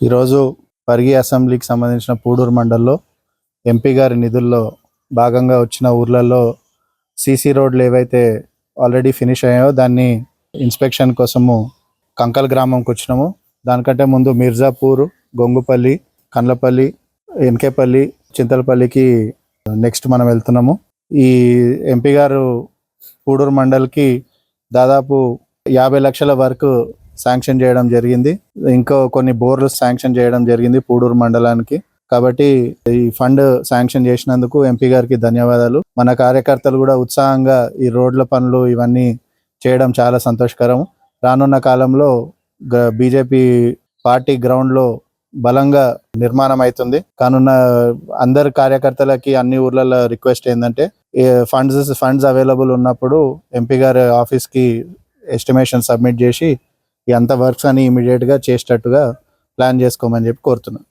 ఈరోజు పరిగి అసెంబ్లీకి సంబంధించిన పూడూరు మండల్లో ఎంపీ గారి నిధుల్లో భాగంగా వచ్చిన ఊర్లలో సీసీ రోడ్లు ఏవైతే ఆల్రెడీ ఫినిష్ అయ్యాయో దాన్ని ఇన్స్పెక్షన్ కోసము కంకల్ గ్రామంకి వచ్చినాము. దానికంటే ముందు మిర్జాపూర్ గొంగుపల్లి కండ్లపల్లి ఎన్కేపల్లి చింతలపల్లికి నెక్స్ట్ మనం వెళ్తున్నాము. ఈ ఎంపీ గారు పూడూరు మండల్కి దాదాపు యాభై లక్షల వరకు శాంక్షన్ చేయడం జరిగింది. ఇంకో కొన్ని బోర్లు శాంక్షన్ చేయడం జరిగింది పూడూరు మండలానికి. కాబట్టి ఈ ఫండ్ శాంక్షన్ చేసినందుకు ఎంపీ గారికి ధన్యవాదాలు. మన కార్యకర్తలు కూడా ఉత్సాహంగా ఈ రోడ్ల పనులు ఇవన్నీ చేయడం చాలా సంతోషకరం. రానున్న కాలంలో బీజేపీ పార్టీ గ్రౌండ్లో బలంగా నిర్మాణం అవుతుంది కానున్న అందరు కార్యకర్తలకి అన్ని ఊర్లలో రిక్వెస్ట్ ఏంటంటే ఫండ్స్ ఫండ్స్ అవైలబుల్ ఉన్నప్పుడు ఎంపీ గారి ఆఫీస్కి ఎస్టిమేషన్ సబ్మిట్ చేసి ఈ అంత వర్క్స్ అని ఇమీడియట్గా చేసేటట్టుగా ప్లాన్ చేసుకోమని చెప్పి కోరుతున్నాను